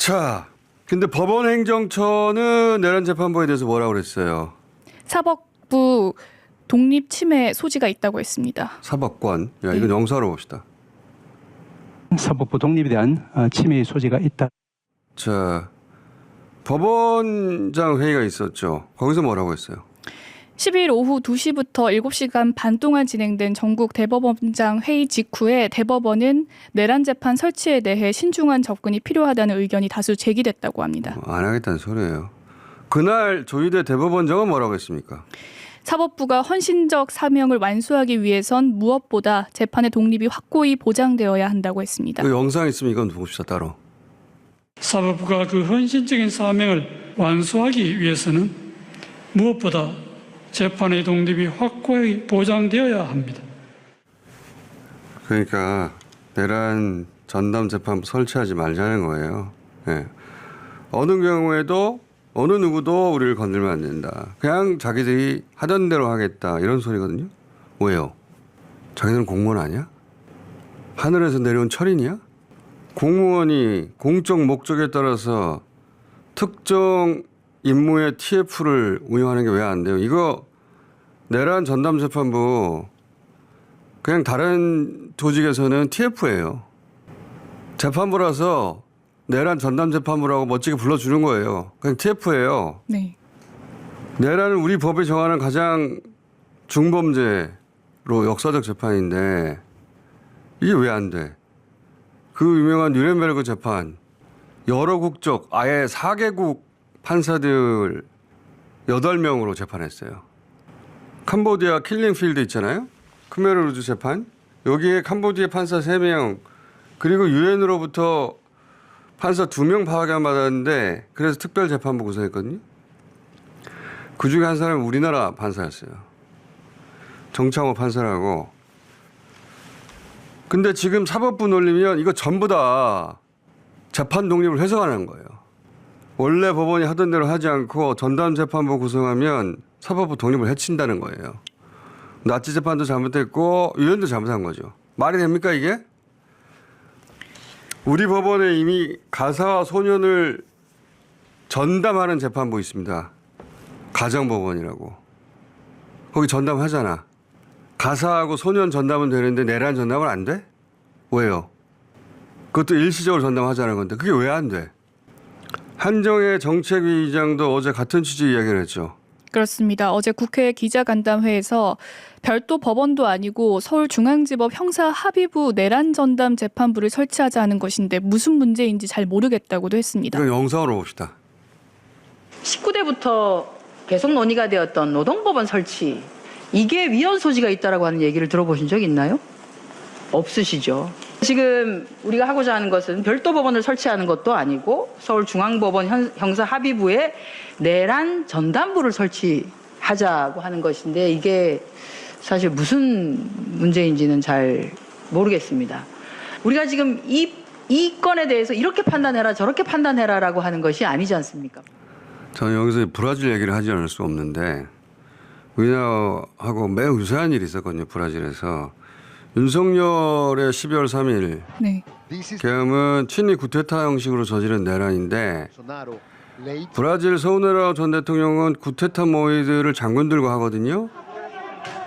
자, 근데 법원 행정처는 내란 재판부에 대해서 뭐라고 그랬어요? 사법부 독립 침해 소지가 있다고 했습니다. 사법권. 야, 이건 네. 영사로 봅시다. 사법부 독립에 대한 어, 침해의 소지가 있다. 자, 법원장 회의가 있었죠. 거기서 뭐라고 했어요? 12일 오후 2시부터 7시간 반 동안 진행된 전국 대법원장 회의 직후에 대법원은 내란 재판 설치에 대해 신중한 접근이 필요하다는 의견이 다수 제기됐다고 합니다. 어, 안 하겠다는 소리예요. 그날 조희대 대법원장은 뭐라고 했습니까? 사법부가 헌신적 사명을 완수하기 위해선 무엇보다 재판의 독립이 확고히 보장되어야 한다고 했습니다. 그 영상 있으면 이건 봅시다 따로. 사법부가 그 헌신적인 사명을 완수하기 위해서는 무엇보다 재판의 독립이 확고히 보장되어야 합니다. 그러니까 내란 전담 재판부 설치하지 말자는 거예요. 예. 어느 경우에도 어느 누구도 우리를 건들면 안 된다. 그냥 자기들이 하던 대로 하겠다 이런 소리거든요. 왜요? 자기들은 공무원 아니야? 하늘에서 내려온 철인이야? 공무원이 공적 목적에 따라서 특정 임무의 TF를 운영하는 게 왜 안 돼요? 이거 내란 전담 재판부 그냥 다른 조직에서는 TF예요. 재판부라서 내란 전담 재판부라고 멋지게 불러주는 거예요. 그냥 TF예요. 네. 내란은 우리 법이 정하는 가장 중범죄로 역사적 재판인데 이게 왜 안 돼? 그 유명한 뉴렌베르그 재판 여러 국적 아예 4개국 판사들 8명으로 재판했어요. 캄보디아 킬링필드 있잖아요. 크메르루즈 재판. 여기에 캄보디아 판사 3명 그리고 유엔으로부터 판사 2명 파견 받았는데 그래서 특별 재판부 구성했거든요. 그 중에 한 사람은 우리나라 판사였어요. 정창호 판사라고. 근데 지금 사법부 놀리면 이거 전부 다 재판 독립을 훼손하는 거예요. 원래 법원이 하던 대로 하지 않고 전담 재판부 구성하면 사법부 독립을 해친다는 거예요. 나치 재판도 잘못했고 유엔도 잘못한 거죠. 말이 됩니까 이게? 우리 법원에 이미 가사와 소년을 전담하는 재판부 있습니다. 가정법원이라고. 거기 전담하잖아. 가사하고 소년 전담은 되는데 내란 전담은 안 돼? 왜요? 그것도 일시적으로 전담하자는 건데 그게 왜 안 돼? 한정혜 정책위 의장도 어제 같은 취지 이야기를 했죠. 그렇습니다. 어제 국회 기자간담회에서 별도 법원도 아니고 서울중앙지법 형사합의부 내란 전담 재판부를 설치하자는 것인데 무슨 문제인지 잘 모르겠다고도 했습니다. 이건 영상으로 봅시다. 19대부터 계속 논의가 되었던 노동법원 설치 이게 위헌 소지가 있다라고 하는 얘기를 들어보신 적 있나요? 없으시죠. 지금 우리가 하고자 하는 것은 별도 법원을 설치하는 것도 아니고 서울중앙법원 현- 형사합의부에 내란 전담부를 설치하자고 하는 것인데 이게 사실 무슨 문제인지는 잘 모르겠습니다. 우리가 지금 이, 이 건에 대해서 이렇게 판단해라 저렇게 판단해라라고 하는 것이 아니지 않습니까? 저는 여기서 브라질 얘기를 하지 않을 수 없는데 우리나라하고 매우 유사한 일이 있었거든요. 브라질에서 윤석열의 12월 3일 네. 계엄은 친위 구테타 형식으로 저지른 내란인데 브라질 소우네라 전 대통령은 구테타 모의들을 장군들과 하거든요.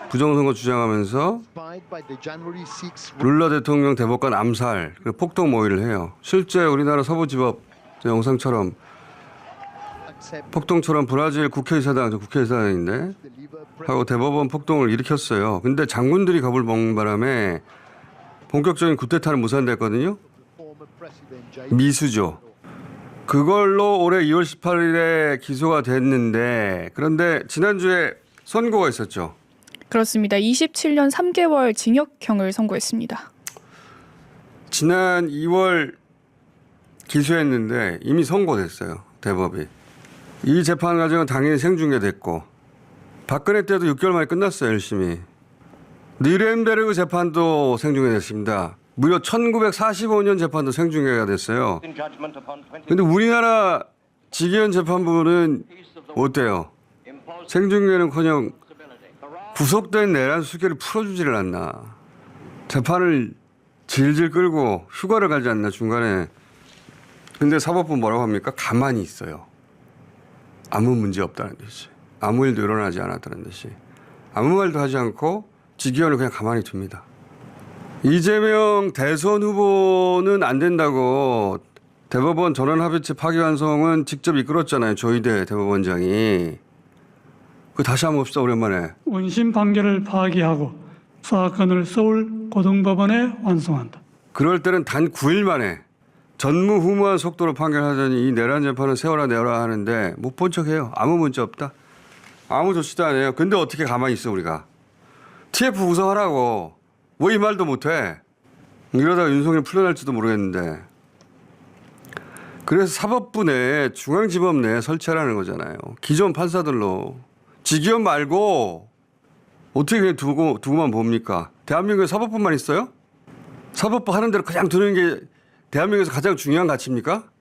부정선거 주장하면서 룰라 대통령 대법관 암살, 폭동 모의를 해요. 실제 우리나라 서부지법 저 영상처럼 폭동처럼 브라질 국회의사당, 저 국회의사당인데 하고 대법원 폭동을 일으켰어요. 근데 장군들이 겁을 먹는 바람에 본격적인 구테타는 무산됐거든요. 미수죠. 그걸로 올해 2월 18일에 기소가 됐는데 그런데 지난주에 선고가 있었죠. 그렇습니다. 27년 3개월 징역형을 선고했습니다. 지난 2월 기소했는데 이미 선고됐어요. 대법이. 이 재판 과정은 당연히 생중계됐고 박근혜 때도 6개월 만에 끝났어요. 열심히. 니렌베르그 재판도 생중계됐습니다. 무려 1945년 재판도 생중계가 됐어요. 근데 우리나라 직위원 재판부는 어때요? 생중계는커녕 구속된 내란 수계를 풀어주지를 않나. 재판을 질질 끌고 휴가를 가지 않나 중간에. 근데 사법부 뭐라고 합니까? 가만히 있어요. 아무 문제 없다는 듯이. 아무 일도 일어나지 않았다는 듯이. 아무 말도 하지 않고 직위원을 그냥 가만히 둡니다. 이재명 대선 후보는 안 된다고 대법원 전원 합의체 파기환송은 직접 이끌었잖아요. 조희대 대법원장이. 그 다시 한번 봅시다 오랜만에. 원심 판결을 파기하고 사건을 서울 고등법원에 완송한다. 그럴 때는 단 9일 만에 전무후무한 속도로 판결하더니 이 내란 재판은 세워라 내라 하는데 못 본 척해요. 아무 문제 없다. 아무 조치도 안 해요. 근데 어떻게 가만히 있어 우리가. TF 구성하라고. 뭐이 말도 못해. 이러다가 윤석열 풀려날지도 모르겠는데. 그래서 사법부 내에 중앙지법 내에 설치하라는 거잖아요. 기존 판사들로. 직위원 말고 어떻게 그냥 두고, 두고만 봅니까? 대한민국에 사법부만 있어요? 사법부 하는 대로 그냥 두는 게 대한민국에서 가장 중요한 가치입니까?